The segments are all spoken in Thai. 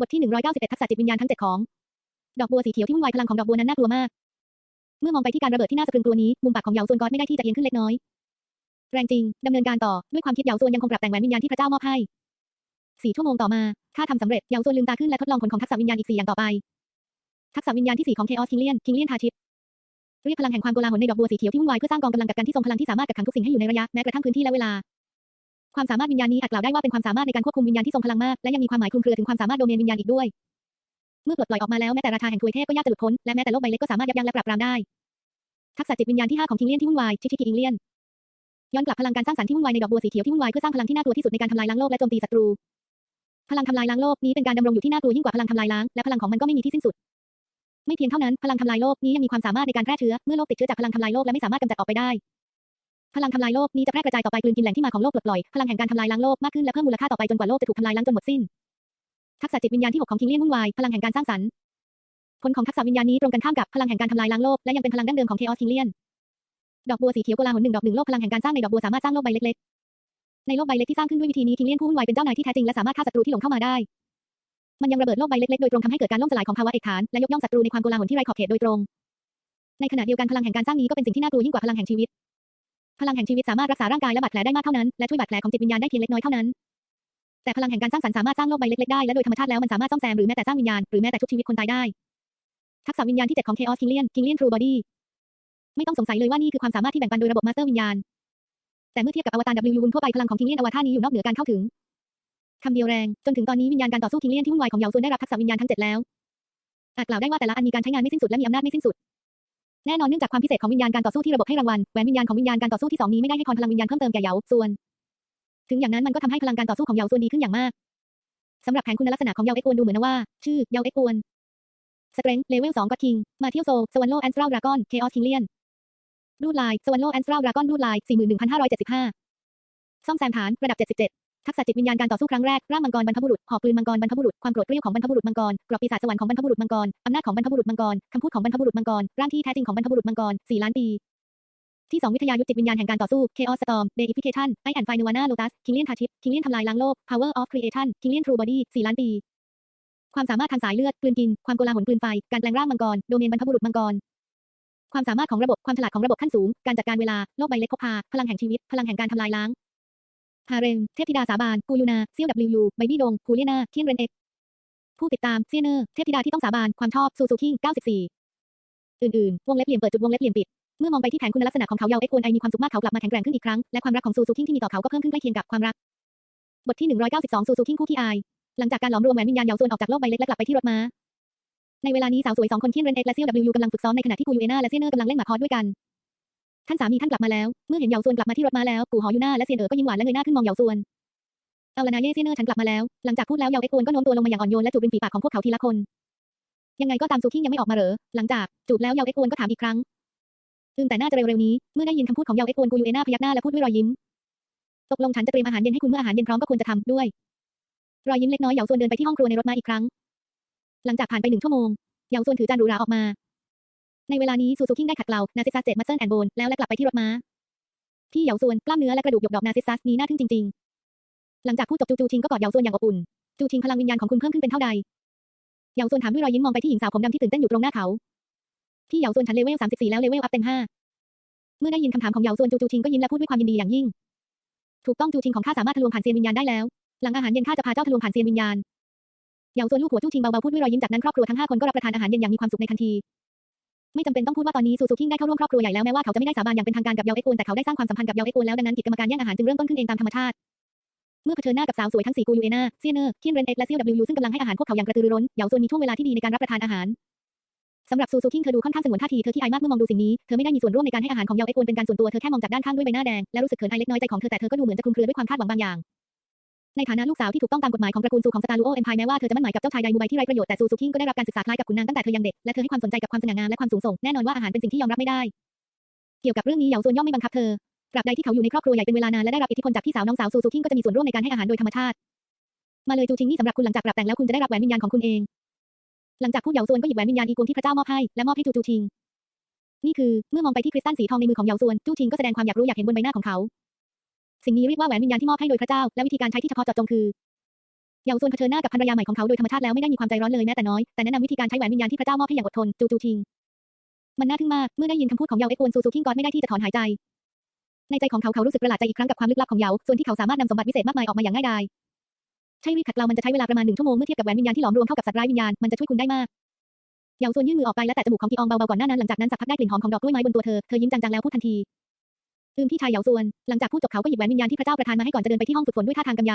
บทที่ 191ทักษะจิตวิญญาณทั้ง 7 ของ ดอกบัวสีเขียวที่วุ่นวายพลังของดอกบัวนั้นน่ากลัวมาก เมื่อมองไปที่การระเบิดที่น่าสะพรึงกลัวนี้ มุมปากของเหยาซวนก๊อตไม่ได้ที่จะเอียงขึ้นเล็กน้อย แรงจริงดำเนินการต่อด้วยความคิดเหยาซวนยังคงปรับแต่งแหวนวิญญาณที่พระเจ้ามอบให้สี่ชั่วโมงต่อมาข้าทำสำเร็จเหยาซวนลืมตาขึ้นและทดลองผลของทักษะวิญญาณอีกสี่อย่างต่อไป ทักษะวิญญาณที่สี่ของเคออสคิงเลียนคิงเลียนทาชิปเรียกพลังแห่งความโกลาหลในดอกบัวสีเขียวที่วุ่นวายเพื่อสร้างกองกำลังกักกันที่ทรงพลังที่สามารถกักขังทุกสิ่งให้อยู่ในระยะแม้กระทั่งพื้นที่และเวลา ความสามารถวิญญาณนี้อาจกล่าวได้ว่าเป็นความสามารถในการควบคุมวิญญาณที่ทรงพลังมาก และยังมีความหมายคลุมเครือถึงความสามารถโดเมนวิญญาณอีกด้วย เมื่อปลดปล่อยออกมาแล้วแม้แต่ราชาแห่งทวยเทพก็ยากจะหลุดพ้น และแม้แต่โลกใบเล็กก็สามารถยับยั้งและปราบปรามได้ ทักษะจิตวิญญาณที่ห้าของคิงเลียนที่วุ่นวายชิชิกิอิงเลียน ย้อนกลับพลังการสร้างสรรค์ที่วุ่นวายในดอกบัวสีเขียวที่วุ่นวายเพื่อสร้างพลังที่น่ากลัวที่สุดในการทำลายล้างโลกและโจมตีศัตรู พลังทำลายล้างโลกนี้เป็นการดำรงอยู่ที่น่ากลัวยิ่งกว่าพลังทำลายล้างและพลังของมันก็ไม่มีที่สิ้นสุด ไม่เพียงเท่านั้นพลังทำลายโลกนี้ยังมีความสามารถในการแพร่เชื้อเมื่อโลกติดเชื้อจากพลังทำลายโลกและไม่สามารถกำจัดออกไปได้ พลังทำลายโลกนี้จะแพร่กระจายต่อไปกลืนกินแหล่งที่มาของโลกปลดปล่อยพลังแห่งการทำลายล้างโลกมากขึ้นและเพิ่มมูลค่าต่อไปจนกว่าโลกจะถูกทำลายล้างจนหมดสิ้น ทักษะจิตวิญญาณที่หกของคิงเลียนวุ่นวายพลังแห่งการสร้างสรรค์ผลของทักษะวิญญาณนี้ตรงกันข้ามกับพลังแห่งการทำลายล้างโลกและยังเป็นพลังดั้งเดิมของเคออสคิงเลียนดอกบัวสีเขียวโกลาหลหนึ่งดอกหนึ่งโลกพลังแห่งการสร้างในดอกบัวสามารถสร้างโลกใบเล็กๆในโลกใบเล็กที่สร้างขึ้นด้วยวิธีนี้คิงเลียนผู้วุ่นวายเป็นเจ้านายที่แท้จริงและสามารถฆ่าศัตรูที่หลงเข้ามาได้มันยังระเบิดโลกใบเล็กๆโดยตรงทำให้เกิดการล่มสลายของภาวะเอกฐานและยกย่องศัตรูในความโกลาหลที่ไร้ขอบเขตโดยตรง ในขณะเดียวกันพลังแห่งการสร้างนี้ก็เป็นสิ่งที่น่ากลัวยิ่งกว่าพลังแห่งชีวิต พลังแห่งชีวิตสามารถรักษาร่างกายและบาดแผลได้มากเท่านั้น และช่วยบาดแผลของจิตวิญญาณได้เพียงเล็กน้อยเท่านั้น แต่พลังแห่งการสร้างสรรค์สามารถสร้างโลกใบเล็กๆได้และโดยธรรมชาติแล้วมันสามารถซ่อมแซมหรือแม้แต่สร้างวิญญาณหรือแม้แต่ชุบชีวิตคนตายได้ ทักษะวิญญาณที่เจ็ดของ Chaos Kinglian Kinglian True Body ไม่ต้องสงสัยเลยว่านี่คือความสามารถที่แบ่งปันโดยระบบมาสเตอร์วิญญาณ แต่เมื่อเทียบกับอวตาร W วุ่นทั่วไปพลังของ Kinglian อวตารนี้อยู่นอกเหนือการเข้าถึงคำเดียวแรง จนถึงตอนนี้วิญญาณการต่อสู้ Kinglian ที่วุ่นวายของเหยาซวนได้รับทักษะวิญญาณทั้งเจ็ดแล้วอาจกล่าวได้ว่าแต่ละอันมีการใช้งานไม่สิ้นสุดและมีอำนาจไม่สิ้นสุด แน่นอนเนื่องจากความพิเศษของวิญญาณการต่อสู้ที่ระบบให้รางวัลแหวนวิญญาณของวิญญาณการต่อสู้ที่สองนี้ไม่ได้ให้พรพลังวิญญาณเพิ่มเติมแก่เยาส่วน ถึงอย่างนั้นมันก็ทำให้พลังการต่อสู้ของเยาส่วนดีขึ้นอย่างมากสำหรับแผนคุณลักษณะของเยาเอ็กวนดูเหมือนว่า ชื่อเยาเอ็กวนสเตรนท์เลเวลสองก็คิงมาเที่ยวโซสวรรโลแอนสตราดราก้อนเคออสคิงเลียนรูดลายสวรรโลแอนสตราดราก้อนรูดลายสี่หมื่นหนึ่งพันห้าร้อยเจ็ดสิบห้าซ่อมแซมฐานระดับเจ็ดสิบเจ็ด ทักษะจิตวิญญาณการต่อสู้ครั้งแรกร่างมังกรบรรพบุรุษหอกปืนมังกรบรรพบุรุษความโกรธเกรี้ยวของบรรพบุรุษมังกรกรอบปีศาจสวรรค์ของบรรพบุรุษมังกรอำนาจของบรรพบุรุษมังกรคำพูดของบรรพบุรุษมังกรร่างที่แท้จริงของบรรพบุรุษมังกรสี่ล้านปีที่สองวิทยายุทธจิตวิญญาณแห่งการต่อสู้ Chaos Storm Deification I and Fire Nirvana Lotus Kinglian Hardship Kinglian ทำลายล้างโลก Power of Creation Kinglian True Body สี่ล้านปี ความสามารถทางสายเลือดกลืนกิน ความโกลาหลกลืนไฟ การแปลงร่างมังกร โดเมนบรรพบุรุษมังกร ความสามารถของระบบ ความฉลาดของระบบขั้นสูง การจัดการเวลา โลกใบเล็กพกพา พลังแห่งชีวิต พลังแห่งการทำลายล้าง ฮาเร็ม เทพธิดาสาบาน กูยูนาเซียวดับลิวไบบี้ดงคูเลียนาเทียนเรนเอ็กผู้ติดตามเซียเนอร์ เทพธิดาที่ต้องสาบาน ความชอบ ซูซูคิง94 อื่นๆ วงเล็บเหลี่ยมเปิดจุดวงเล็บเหลี่ยมปิด เมื่อมองไปที่แผนคุณลักษณะของเขาเยาวเอ็กวนไอมีความสุขมากเขากลับมาแข็งแกร่งขึ้นอีกครั้ง และความรักของซูซูคิงที่มีต่อเขาก็เพิ่มขึ้นใกล้เคียงกับความรัก บทที่ 192 ซูซูคิงคู่ที่อาย หลังจากการหลอมรวมแหวนวิญญาณเยาส่วนออกจากโลกใบเล็กและกลับไปที่รถม้าในเวลานี้สาวสวยสองคนเทียนเรนเอ็กและซียวดับลิวกำลังฝึกซ้อมในขณะที่กูยูเอนาและเซียเนอร์กำลังเล่นหมากฮอสด้วยกัน ท่านสามีท่านกลับมาแล้ว เมื่อเห็นเยาส่วนกลับมาที่รถมาแล้ว กูหอยูนาและเซียนเอ๋อก็ยิ้มหวานและเงยหน้าขึ้นมองเยาส่วน เอาละนะเย่เซียเนอร์ฉันกลับมาแล้ว หลังจากพูดแล้วเยาเอ็กวนก็โน้มตัวลงมาอย่างอ่อนโยนและจูบริมฝีปากของพวกเขาทีละคน ยังไงก็ตามซูคิงยังไม่ออกมาเหรอ หลังจากจูบแล้วเยาเอ็กวนก็ถามอีกครั้งอืมแต่น่าจะเร็วๆนี้ เมื่อได้ยินคำพูดของเยาเอ็กวนกูยูเอน่าพยักหน้าและพูดด้วยรอยยิ้ม ตกลงฉันจะเตรียมอาหารเย็นให้คุณเมื่ออาหารเย็นพร้อมก็ควรจะทำด้วย รอยยิ้มเล็กน้อยเยาส่วนเดินไปที่ห้องครัวในรถมาอีกครั้ง หลังจากผ่านไปหนึ่งชั่วโมงเยาส่วนถือจานหรูหราออกมา ในเวลานี้ซูซูคิงได้ขัดเกลานาซิซัสเจ็ดมัสเซิลแอนโบนแล้วและกลับไปที่รถม้าที่เหยาส่วนกล้ามเนื้อและกระดูกหยกดอกนาซิซัสนี้น่าทึ่งจริง ๆ หลังจากพูดจบจูจูชิงก็กอดเหยาส่วนอย่างอบอุ่นจูชิงพลังวิญญาณของคุณเพิ่มขึ้นเป็นเท่าใดเหยาส่วนถามด้วยรอยยิ้มมองไปที่หญิงสาวผมดำที่ตื่นเต้นอยู่ตรงหน้าเขาที่เหยาส่วนฉันเลเวล34แล้วเลเวลอัพเต็มห้าเมื่อได้ยินคำถามของเหยาส่วนจูจูชิงก็ยิ้มและพูดด้วยความยินดีอย่างยิ่ง ถูกต้องจูชิงของข้าสามารถทะลวงผ่านเซียนวิญญาณได้แล้ว หลังอาหารเย็นข้าจะพาเจ้าทะลวงผ่านเซียนวิญญาณเหยาส่วนลูกหัวจูชิงเบาๆพูดด้วยรอยยิ้มจากนั้นครอบครัวทั้งห้าคนก็รับประทานอาหารเย็นอย่างมีความสุขในทันที ไม่จำเป็นต้องพูดว่าตอนนี้ซูซูคิงได้เข้าร่วมครอบครัวใหญ่แล้วแม้ว่าเขาจะไม่ได้สาบานอย่างเป็นทางการกับเยาเอ็กอูนแต่เขาได้สร้างความสัมพันธ์กับเยาเอ็กอูนแล้วดังนั้นกิจกรรมการแย่งอาหารจึงเริ่มต้นขึ้นเองตามธรรมชาติเมื่อเผชิญหน้ากับสาวสวยทั้งสี่กูยูเอนาเซียเนอร์เทียนเรนเอ็กและซียวดับลิวซึ่งกำลังให้อาหารพวกเขาอย่างกระตือรือร้นเหยาส่วนมีช่วงเวลาที่ดีในการรับประทานอาหารสำหรับซูซูคิงเธอดูค่อนข้างสงวนท่าทีเธอที่อายมากเมื่อมองดูสิ่งนี้เธอไม่ได้มีส่วนร่วมในการให้อาหารของเยาเอ็กอูนเป็นการส่วนตัวเธอแค่มองจากด้านข้างด้วยใบหน้าแดงและรู้สึกเขินอายเล็กน้อยใจของเธอแต่เธอก็ดูเหมือนจะคลุมเครือด้วยความคาดหวังบางอย่าง ในฐานะลูกสาวที่ถูกต้องตามกฎหมายของตระกูลซูของสตาร์ลูโอเอ็มพายแม้ว่าเธอจะมั่นหมายกับเจ้าชายไดมูไบที่ไร้ประโยชน์แต่ซูซูคิงก็ได้รับการศึกษาคล้ายกับขุนนางตั้งแต่เธอยังเด็กและเธอให้ความสนใจกับความสง่างามและความสูงส่งแน่นอนว่าอาหารเป็นสิ่งที่ยอมรับไม่ได้ เกี่ยวกับเรื่องนี้เหยาส่วนย่อมไม่บังคับเธอตราบใดที่เขาอยู่ในครอบครัวใหญ่เป็นเวลานานและได้รับอิทธิพลจากพี่สาวน้องสาวซูซูคิงก็จะมีส่วนร่วมในการให้อาหารโดยธรรมชาติ มาเลยจูชิงนี่สำหรับคุณหลังจากปรับแต่งแล้วคุณจะได้รับแหวนวิญญาณของคุณเอง หลังจากพูดเหยาส่วนก็หยิบแหวนวิญญาณอีกวงที่พระเจ้ามอบให้และมอบให้จูจูชิง นี่คือเมื่อมองไปที่คริสตัลสีทองในมือของเหยาส่วนจูชิงก็แสดงความอยากรู้อยากเห็นบนใบหน้าของเขา สิ่งนี้เรียกว่าแหวนวิญญาณที่มอบให้โดยพระเจ้า และวิธีการใช้ที่เฉพาะเจาะจงคือเหยาซวนเผชิญหน้ากับภรรยาใหม่ของเขาโดยธรรมชาติแล้วไม่ได้มีความใจร้อนเลยแม้แต่น้อย แต่แนะนำวิธีการใช้แหวนวิญญาณที่พระเจ้ามอบให้อย่างอดทน จูจูทิง มันน่าทึ่งมาก เมื่อได้ยินคำพูดของเหยาเอ็กวนซูซูคิงก็ไม่ได้ที่จะถอนหายใจ ในใจของเขาเขารู้สึกประหลาดใจอีกครั้งกับความลึกลับของเหยาส่วนที่เขาสามารถนำสมบัติวิเศษมากมายออกมาอย่างง่ายดายใช่รีบขัดเกลามันจะใช้เวลาประมาณหนึ่งชั่วโมงเมื่อเทียบกับแหวนวิญญาณที่หลอมรวมเข้ากับสัตว์ร้ายวิญญาณมันจะช่วยคุณได้มากเหยาซวนยื่นมือออกไปและแตะจมูกของพีอองเบาๆก่อนหน้านั้นหลังจากนั้นสักพักได้กลิ่นหอมของดอกกล้วยไม้บนตัวเธอเธอยิ้มจางๆแล้วพูดทันที อืมพี่ชายเหยาซวน หลังจากพูดจบเขาก็หยิบแหวนวิญญาณที่พระเจ้าประทานมาให้ก่อนจะเดินไปที่ห้องฝึกฝนด้วยท่าทางกำย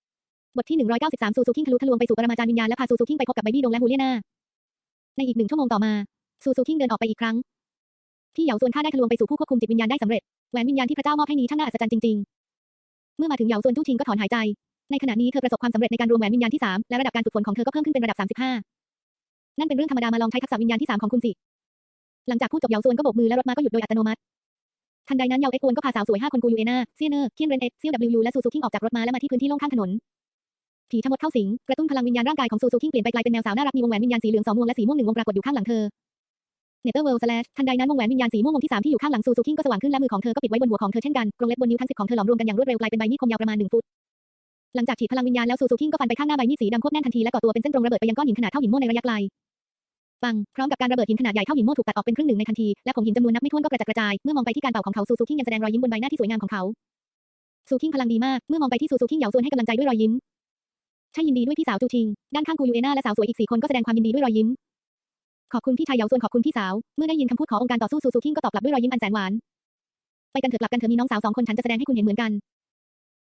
ำบทที่ 193 ซูซูคิงทะลุทะลวงไปสู่ปรมาจารย์วิญญาณและพาซูซูคิงไปพบกับไบบี้ดงและฮูเลียนา ในอีกหนึ่งชั่วโมงต่อมา ซูซูคิงเดินออกไปอีกครั้ง ที่เหยาซวนข้าได้ทะลวงไปสู่ผู้ควบคุมจิตวิญญาณได้สำเร็จ แหวนวิญญาณที่พระเจ้ามอบให้นี้ช่างน่าอัศจรรย์จริง ๆ เมื่อมาถึงเหยาซวนจู้ชิงก็ถอนหายใจ ในขณะนี้เธอประสบความสำเร็จในการรวมแหวนวิญญาณที่3และระดับการฝึกฝนของเธอก็เพิ่มขึ้นเป็นระดับ 35 นั่นเป็นเรื่องธรรมดามาลองใช้ทักษะวิญญาณที่3ของคุณสิหลังจากพูดจบเหยาซวนก็โบกมือและรถมาก็หยุดโดยอัตโนมัติ ทันใดนั้นเยาเอ็กวนก็พาสาวสวยห้าคนกูยูเอนาเซียเนอร์เคียนเรนเอ็กเซียวดับลิวยูและซูซูคิงออกจากรถม้าและมาที่พื้นที่โล่งข้างถนนผีทั้งหมดเข้าสิงกระตุ้นพลังวิญญาณร่างกายของซูซูคิงเปลี่ยนไปกลายเป็นแมวสาวน่ารักมีวงแหวนวิญญาณสีเหลืองสองวงและสีม่วงหนึ่งวงปรากฏอยู่ข้างหลังเธอเนเธอร์เวิลด์สแลชทันใดนั้นวงแหวนวิญญาณสีม่วงวงที่สามที่อยู่ข้างหลังซูซูคิงก็สว่างขึ้นและมือของเธอก็ปิดไว้บนหัวของเธอเช่นกันกรงเล็บบนนิ้วทั้งสิบของเธอหลอมรวมกันอย่างรวดเร็วกลายเป็นใบมีดคมยาวประมาณหนึ่งฟุตหลังจากฉีดพลังวิญญาณแล้วซูซูคิงก็ฟันไปข้างหน้าใบมีดสีดำควบแน่นทันทีและก่อตัวเป็นเส้นตรงระเบิดไปยังก้อนหินขนาดเท่าหินม่วงในระยะไกล ปัง พร้อมกับการระเบิดหินขนาดใหญ่เท่าหินโม่ถูกตัดออกเป็นครึ่งหนึ่งในทันที และผงหินจำนวนนับไม่ถ้วนก็กระจัดกระจาย เมื่อมองไปที่การเป่าของเขาซูซูคิงยังแสดงรอยยิ้มบนใบหน้าที่สวยงามของเขาซูคิงพลังดีมาก เมื่อมองไปที่ซูซูคิงเหยาซวนให้กำลังใจด้วยรอยยิ้ม ใช่ยินดีด้วยพี่สาวจูชิง ด้านข้างกูยูเอนาและสาวสวยอีกสี่คนก็แสดงความยินดีด้วยรอยยิ้ม ขอบคุณพี่ชายเหยาซวนขอบคุณพี่สาว เมื่อได้ยินคำพูดขององค์การต่อสู้ซูซูคิงก็ตอบกลับด้วยรอยยิ้มอันแสนหวาน ไปกันเถอะกลับกันเถอะมีน้องสาวสองคนฉันจะแสดงให้คุณเห็นเหมือนกัน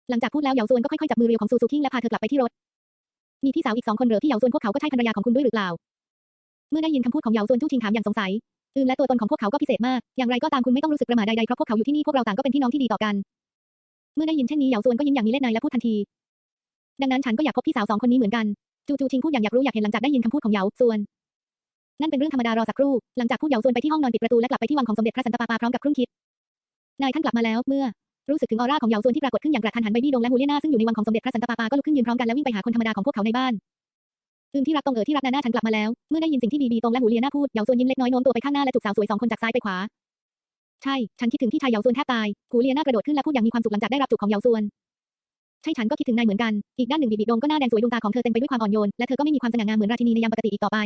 หลังจากพูดแล้วเหยาซวนก็ค่อยๆจับมือเรียวของซูซูคิงและพาเธอกลับไปที่รถ มีพี่สาวอีกสองคนเหรอที่เหยาซวนพวกเขาก็ใช่ภรรยาของคุณด้วยหรือเปล่า เมื่อได้ยินคำพูดของเหยาซวนจู้ชิงถามอย่างสงสัยอืมและตัวตนของพวกเขาก็พิเศษมาก อย่างไรก็ตามคุณไม่ต้องรู้สึกประหม่าใดๆเพราะพวกเขาอยู่ที่นี่พวกเราต่างก็เป็นพี่น้องที่ดีต่อกัน เมื่อได้ยินเช่นนี้เหยาซวนก็ยิ้มอย่างมีเล่ห์ในและพูดทันที ดังนั้นฉันก็อยากพบพี่สาวสองคนนี้เหมือนกัน จูจูชิงพูดอย่างอยากรู้อยากเห็นหลังจากได้ยินคำพูดของเหยาซวน นั่นเป็นเรื่องธรรมดารอสักครู่ หลังจากพูดเหยาซวนไปที่ห้องนอนปิดประตูและกลับไปที่วังของสมเด็จพระสันตะปาปาพร้อมกับครุ่นคิด นายท่านกลับมาแล้วเมื่อรู้สึกถึงออร่าของเหยาซวนที่ปรากฏขึ้นอย่างกระทันหันใบบี้ดงและฮูเลียนาซึ่งอยู่ในวังของสมเด็จพระสันตะปาปาก็ลุกขึ้นยืนพร้อมกันและวิ่งไปหาคนธรรมดาของพวกเขาในบ้าน อืมที่รักตรงเอ๋อที่รักนาน่าฉันกลับมาแล้ว เมื่อได้ยินสิ่งที่บีบีตรงและหูเลียน่าพูดเหยาซวนยิ้มเล็กน้อยโน้มตัวไปข้างหน้าและจูบสาวสวยสองคนจากซ้ายไปขวา ใช่ ฉันคิดถึงพี่ชายเหยาซวนแทบตาย หูเลียน่ากระโดดขึ้นและพูดอย่างมีความสุขหลังจากได้รับจูบของเหยาซวน ใช่ฉันก็คิดถึงนายเหมือนกัน อีกด้านหนึ่งบีบีดงก็หน้าแดงสวยดวงตาของเธอเต็มไปด้วยความอ่อนโยน และเธอก็ไม่มีความสง่างามเหมือนราชินีในยามปกติอีกต่อไป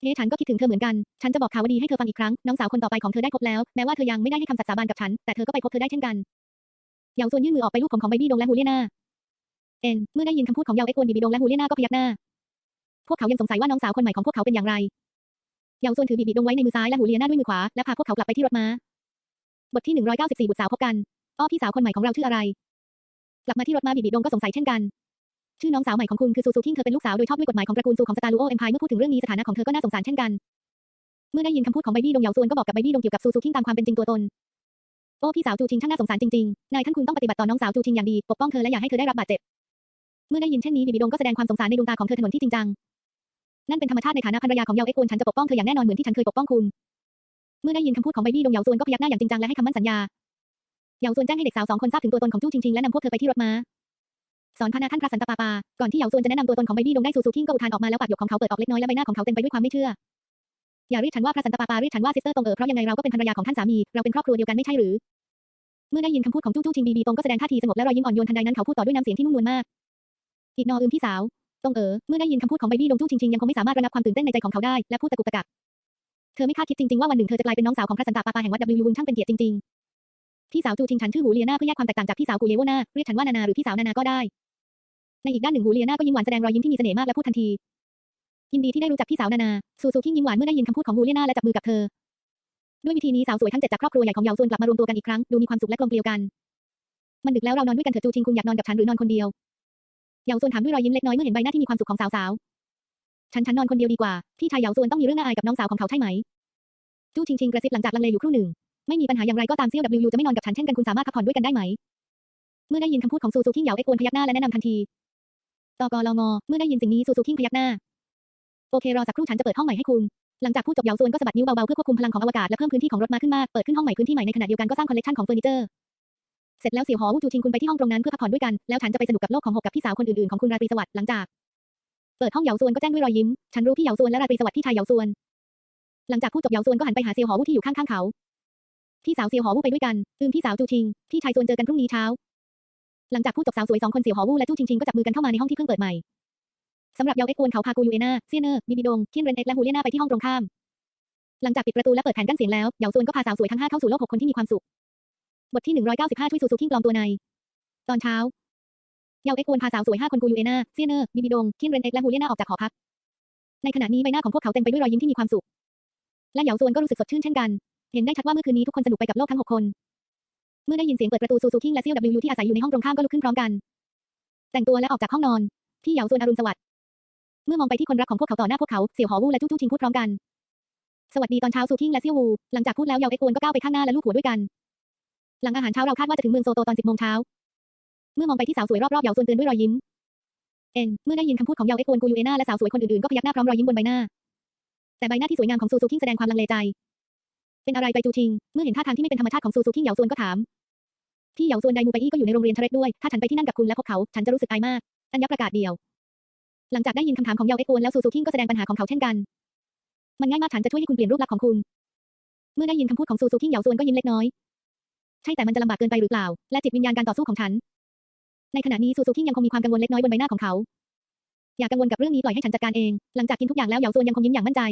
เฮ้ฉันก็คิดถึงเธอเหมือนกัน ฉันจะบอกข่าวดีให้เธอฟังอีกครั้ง น้องสาวคนต่อไปของเธอได้พบแล้ว แม้ว่าเธอยังไม่ได้ให้คำสัตย์สาบานกับฉัน แต่เธอก็ไปพบเธอได้เช่นกันเหยาซวนยื่นมือออกไปลูบผมของไบบี้ดงและฮูเลียนาเอ็นเมื่อได้ยินคำพูดของเยาเอ็กวนบีบีดงและฮูเลียนาก็พยักหน้า พวกเขายังสงสัยว่าน้องสาวคนใหม่ของพวกเขาเป็นอย่างไรเหยาซวนถือบีบีดงไว้ในมือซ้ายและหูเลียหน้าด้วยมือขวา และพาพวกเขากลับไปที่รถม้า บทที่194บุตรสาวพบกัน อ้อพี่สาวคนใหม่ของเราชื่ออะไร กลับมาที่รถม้าบีบีดงก็สงสัยเช่นกัน ชื่อน้องสาวใหม่ของคุณคือซูซูคิงเธอเป็นลูกสาวโดยชอบด้วยกฎหมายของตระกูลซูของสตาร์ลูโอเอ็มพายเมื่อพูดถึงเรื่องนี้สถานะของเธอก็น่าสงสารเช่นกัน เมื่อได้ยินคำพูดของไบบี้ดงเหยาซวนก็บอกกับไบบี้ดงเกี่ยวกับซูซูคิงตามความเป็นจริงตัวตน โอ้พี่สาวจูชิงช่างน่าสงสารจริงๆ นายท่านคุณต้องปฏิบัติต่อน้องสาวจูชิงอย่างดี ปกป้องเธอและอย่าให้เธอได้รับบาดเจ็บ เมื่อได้ยินเช่นนี้บีบีดงก็แสดงความสงสารในดวงตาของเธอถนนที่จริงจัง นั่นเป็นธรรมชาติในฐานะภรรยาของเยาเอ็กวนฉันจะปกป้องเธออย่างแน่นอนเหมือนที่ฉันเคยปกป้องคุณ เมื่อได้ยินคำพูดของไบบี้ดงเหยาซวนก็พยักหน้าอย่างจริงจังและให้คำมั่นสัญญาเหยาซวนแจ้งให้เด็กสาวสองคนทราบถึงตัวตนของจู้ชิงชิงและนำพวกเธอไปที่รถม้าสอนพนาท่านพระสันตปาปา ก่อนที่เหยาซวนจะแนะนำตัวตนของไบบี้ดงได้ซูซูคิงก็อุทานออกมาแล้วปากหยกของเขาเปิดออกเล็กน้อยและใบหน้าของเขาเต็มไปด้วยความไม่เชื่อ อย่าเรียกฉันว่าพระสันตปาปาเรียกฉันว่าซิสเตอร์ตรงเออเพราะยังไงเราก็เป็นภรรยาของท่านสามี เราเป็นครอบครัวเดียวกันไม่ใช่หรือ เมื่อได้ยินคำพูดของจู้จู้ชิงบีบีตรงก็แสดงท่าทีสงบและรอยยิ้มอ่อนโยนทันใดนั้นเขาพูดต่อด้วยน้ำเสียงที่นุ่มนวลมากอีกนออืมพี่สาว ตรงเออ เมื่อได้ยินคำพูดของไบบี้ดงจู้ชิงชิงยังคงไม่สามารถระงับความตื่นเต้นในใจของเขาได้ และพูดตะกุกตะกักเธอไม่คาดคิดจริงๆว่าวันหนึ่งเธอจะกลายเป็นน้องสาวของพระสันตะปาปาแห่งวัด W วุนช่างเป็นเกียรติจริงๆ พี่สาวจูชิงฉันชื่อหูเลียนาเพื่อแยกความแตกต่างจากพี่สาวกูเยโวนาเรียกฉันว่านานาหรือพี่สาวนานาก็ได้ ในอีกด้านหนึ่งหูเลียนาก็ยิ้มหวานแสดงรอยยิ้มที่มีเสน่ห์มากและพูดทันที ยินดีที่ได้รู้จักพี่สาวนานาซูซูคิงยิ้มหวานเมื่อได้ยินคำพูดของหูเลียนาและจับมือกับเธอ ด้วยวิธีนี้สาวสวยทั้งเจ็ดจากครอบครัวใหญ่ของเยาซวนกลับมารวมตัวกันอีกครั้งดูมีความสุขและกลมเกลียวกัน มันดึกแล้วเรานอนด้วยกันเถอะจูชิงคุณอยากนอนกับฉันหรือนอนคนเดียว เหยาซวนถามด้วยรอยยิ้มเล็กน้อยเมื่อเห็นใบหน้าที่มีความสุขของสาวๆ ฉันฉันนอนคนเดียวดีกว่า พี่ชายเหยาซวนต้องมีเรื่องน่าอายกับน้องสาวของเขาใช่ไหม จู้ชิงชิงกระซิบหลังจากลังเลอยู่ครู่หนึ่ง ไม่มีปัญหาอย่างไรก็ตามเซี่ยว W จะไม่นอนกับฉันเช่นกันคุณสามารถพักผ่อนด้วยกันได้ไหม เมื่อได้ยินคำพูดของซูซูคิงเหยาเอ็กโอนพยักหน้าและแนะนำทันทีตกลงเมื่อได้ยินสิ่งนี้ซูซูคิงพยักหน้า โอเครอสักครู่ฉันจะเปิดห้องใหม่ให้คุณหลังจากพูดจบเหยาซวนก็สะบัดนิ้วเบาๆเพื่อควบคุมพลังของอวกาศและเพิ่มพื้นที่ของรถมาขึ้นมาก เปิดขึ้นห้องใหม่พื้นที่ใหม่ในขณะเดียวกันก็สร้างคอลเลกชันของเฟอร์นิเจอร์ เสร็จแล้วเสี่ยวหอวูจูชิงคุณไปที่ห้องตรงนั้นเพื่อพักผ่อนด้วยกัน แล้วฉันจะไปสนุกกับโลกของหกกับพี่สาวคนอื่นๆของคุณราตรีสวัสดิ์หลังจาก เปิดห้องเหยาซวนก็แจ้งด้วยรอยยิ้ม ฉันรู้พี่เหยาซวนและราตรีสวัสดิ์พี่ชายเหยาซวน หลังจากพูดจบเหยาซวนก็หันไปหาเซียวหอวูที่อยู่ข้างๆเขา พี่สาวเซียวหอวูไปด้วยกัน อืมพี่สาวจูชิง พี่ชายซวนเจอกันพรุ่งนี้เช้า หลังจากพูดจบสาวสวยสองคนเสี่ยวหอวูและจูชิงชิงก็จับมือกันเข้ามาในห้องที่เพิ่งเปิดใหม่สำหรับเยาเอ็กวนเขาพากูยูเอนาเซียเนอร์บิบิดงเทียนเรนเอ็กและฮูเลียนาไปที่ห้องตรงข้ามหลังจากปิดประตูและเปิดแผนกั้นเสียงแล้วเหยาซวนก็พาสาวสวยทั้งห้าเข้าสู่โลกหกคนที่มีความสุข บทที่ 195ช่วยซูซูคิงปลอมตัวในตอนเช้า เยาเอ็กวนพาสาวสวยห้าคนกูยูเอนาเซียเนอร์บิบิดงเทียนเรนเอ็กและฮูเลียนาออกจากหอพัก ในขณะนี้ใบหน้าของพวกเขาเต็มไปด้วยรอยยิ้มที่มีความสุข และเหยาซวนก็รู้สึกสดชื่นเช่นกัน เห็นได้ชัดว่าเมื่อคืนนี้ทุกคนสนุกไปกับโลกทั้งหกคน เมื่อได้ยินเสียงเปิดประตูซูซูคิงและเซียวดับยูที่อาศัยอยู่ในห้องตรงข้ามก็ลุกขึ้นพร้อมกัน แต่งตัวและออกจากห้องนอนที่เหยาซวนอรุณสวัสดิ์ เมื่อมองไปที่คนรักของพวกเขาต่อหน้าพวกเขาเสี่ยวหอวูและจู้จู้ชิงพูดพร้อมกัน สวัสดีตอนเช้าซูคิงและเซียววูหลังจากพูดแล้วเยาเอ็กวนก็ก้าวไปข้างหน้าและลูบหัวด้วยกัน หลังอาหารเช้าเราคาดว่าจะถึงเมืองโซโตตอน10โมงเช้า เมื่อมองไปที่สาวสวยรอบๆเยาซวนเตือนด้วยรอยยิ้ม เอ็น เมื่อได้ยินคำพูดของเยาเอ็กวนกูยูเอน่าและสาวสวยคนอื่นๆก็พยักหน้าพร้อมรอยยิ้มบนใบหน้า แต่ใบหน้าที่สวยงามของซูซูคิงแสดงความลังเลใจ เป็นอะไรไปจูชิง เมื่อเห็นท่าทางที่ไม่เป็นธรรมชาติของซูซูคิงเยาซวนก็ถามพี่เยาซวนไดมูไปอี้ก็อยู่ในโรงเรียนเทเรตด้วย ถ้าฉันไปที่นั่นกับคุณและพวกเขา ฉันจะรู้สึกอายมากอัญญประกาศเดียว หลังจากได้ยินคำถามของเยาเอ็กวนแล้วซูซูคิงก็แสดงปัญหาของเขาเช่นกัน มันง่ายมากฉันจะช่วยให้คุณเปลี่ยนรูปลักษณ์ของคุณ เมื่อได้ยินคำพูดของซูซูคิงเยาซวนก็ยิ้มเล็กน้อย ใช่แต่มันจะลำบากเกินไปหรือเปล่า และจิตวิญญาณการต่อสู้ของฉัน ในขณะนี้ซูซูคิงยังคงมีความกังวลเล็กน้อยบนใบหน้าของเขา อย่ากังวลกับเรื่องนี้ปล่อยให้ฉันจัดการเอง หลังจากกินทุกอย่างแล้วเหยาซวนยังคงยิ้มอย่างมั่นใจ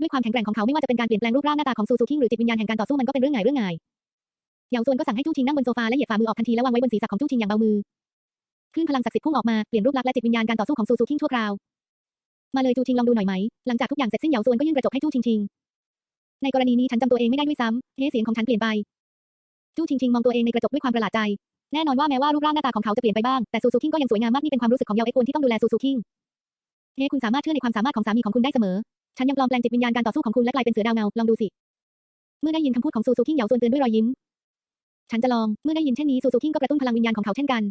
ด้วยความแข็งแกร่งของเขาไม่ว่าจะเป็นการเปลี่ยนแปลงรูปร่างหน้าตาของซูซูคิงหรือจิตวิญญาณแห่งการต่อสู้มันก็เป็นเรื่องง่ายเรื่องง่ายเหยาซวนก็สั่งให้จู้ชิงนั่งบนโซฟาและเหยียดฝ่ามือออกทันทีแล้ววางไว้บนศีรษะของจู้ชิงอย่างเบามือคลื่นพลังศักดิ์สิทธิ์พุ่งออกมาเปลี่ยนรูปลักษณ์และจิตวิญญาณการต่อสู้ของซูซูคิงชั่วคราวมาเลยจูชิงลองดูหน่อยไหม หลังจากทุกอย่างเสร็จสิ้นเหยาซวนก็ยื่นกระจกให้จู้ชิงชิง ในกรณีนี้ฉันจำตัวเองไม่ได้ด้วยซ้ำเฮ้เสียงของฉันเปลี่ยนไป จู้ชิงชิงมองตัวเองในกระจกด้วยความประหลาดใจ แน่นอนว่าแม้ว่ารูปร่างหน้าตาของเขาจะเปลี่ยนไปบ้าง แต่ซูซูคิงก็ยังสวยงามมากนี่เป็นความรู้สึกของเยาวเอ็กวนที่ต้องดูแลซูซูคิงเฮ้คุณสามารถเชื่อในความสามารถของสามีของคุณได้เสมอ ฉันยังปลอมแปลงจิตวิญญาณการต่อสู้ของคุณและกลายเป็นเสือดาวเงา ลองดูสิ เมื่อได้ยินคำพูดของซูซูคิงเหยาซวนเตือนด้วยรอยยิ้ม ฉันจะลอง เมื่อได้ยินเช่นนี้ซูซูคิงก็กระตุ้นพลังวิญญาณของเขาเช่นกัน